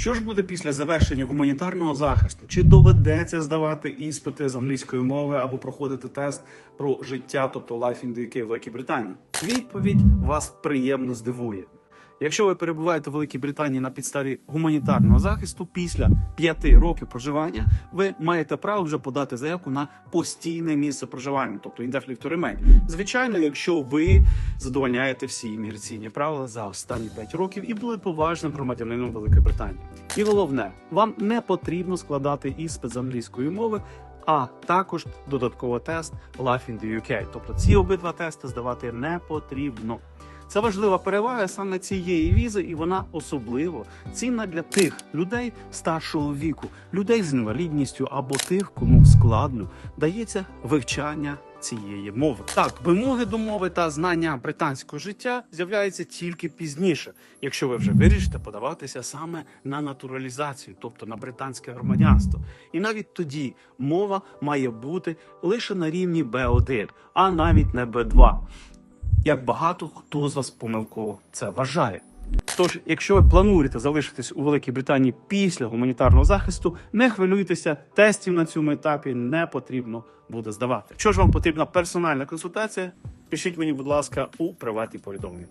Що ж буде після завершення гуманітарного захисту? Чи доведеться здавати іспити з англійської мови або проходити тест про життя, тобто Life in the UK в Великій Британії? Відповідь вас приємно здивує. Якщо ви перебуваєте в Великій Британії на підставі гуманітарного захисту, після п'яти років проживання ви маєте право вже подати заявку на постійне місце проживання, тобто indefinite remain. Звичайно, якщо ви задовольняєте всі імміграційні правила за останні 5 років і були поважним громадянином Великої Британії. І головне, вам не потрібно складати іспит з англійської мови. А також додатково тест Life in the UK. Тобто ці обидва тести здавати не потрібно. Це важлива перевага саме цієї візи, і вона особливо цінна для тих людей старшого віку, людей з інвалідністю або тих, кому складно дається вивчання цієї мови. Так, вимоги до мови та знання британського життя з'являються тільки пізніше, якщо ви вже вирішите подаватися саме на натуралізацію, тобто на британське громадянство. І навіть тоді мова має бути лише на рівні B1, а навіть не B2 як багато хто з вас помилково це вважає. Тож, якщо ви плануєте залишитись у Великій Британії після гуманітарного захисту, не хвилюйтеся, тестів на цьому етапі не потрібно буде здавати. Що ж вам потрібна персональна консультація, пишіть мені, будь ласка, у приватні повідомлення.